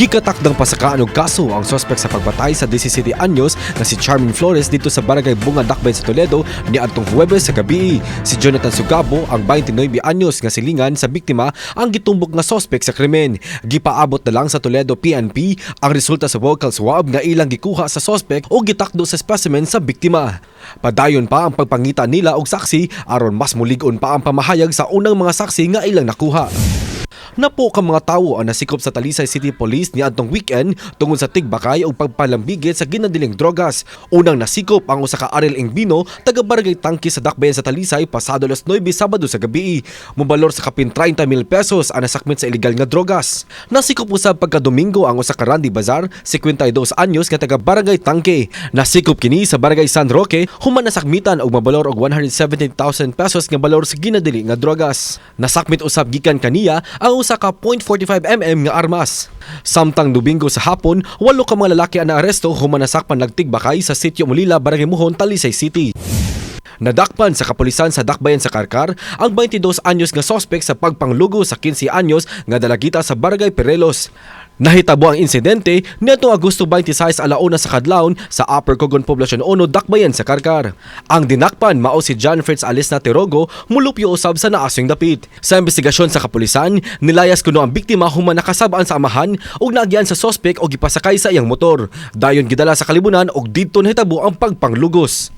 Gikatakdang pasakaan og kaso ang suspect sa pagbatay sa 17 anyos na si Charmin Flores dito sa barangay Bunga Dakbayn sa Toledo ni Antong Huwebes sa gabi. Si Jonathan Sugabo, ang 29 anyos nga silingan sa biktima, ang gitumbok nga suspect sa krimen. Gipaabot na lang sa Toledo PNP ang resulta sa vocal swab nga ilang gikuha sa suspect o gitakdo sa specimen sa biktima. Padayon pa ang pagpangita nila og saksi aron mas mulig-on pa ang pamahayag sa unang mga saksi nga ilang nakuha. Napo ka mga tawo ang nasikop sa Talisay City Police ni adtong weekend tungod sa tigbakay o pagpalambigit sa ginadiling drogas. Unang nasikop ang usa ka Ariel Ingbino, taga Barangay Tangki sa Dakbayan sa Talisay pasado alas 9 Sabado sa gabi. Mubalor sa kapin 30 mil pesos ang nasakmit sa illegal nga drogas. Nasikop usab pagka Domingo ang usa ka Randy Bazar, 52 anyos nga taga Barangay Tangke. Nasikop kini sa Barangay San Roque, human nasakmitan og mabalor og 117,000 pesos nga balor sa ginadili nga drogas. Nasakmit usab gikan kaniya ang usa ka .45 mm nga armas. Samtang Domingo sa hapon, walo ka mga lalaki ang naaresto human nasakpan nagtigbakay sa sitio Mulila, Barangay Muhon, Talisay City. Nadakpan sa kapulisan sa Dakbayan sa Karkar ang 22 anyos nga sospek sa pagpanglugo sa 15 anyos nga dalagita sa Barangay Perelos. Nahitabo ang insidente niadtong Agosto 26 alauna sa Kadlawon sa Upper Cogon Poblacion 1 Dakbayan sa Karkar. Ang dinakpan mao si John Fritz Alisna Tirogo mulupyo usab sa naasing dapit. Sa investigasyon sa kapulisan, nilayas kuno ang biktima human nakasabaan sa amahan ug naagyan sa sospek og gipasakay sa iyang motor. Dayon gidala sa kalibunan og didto nahitabo ang pagpanglugos.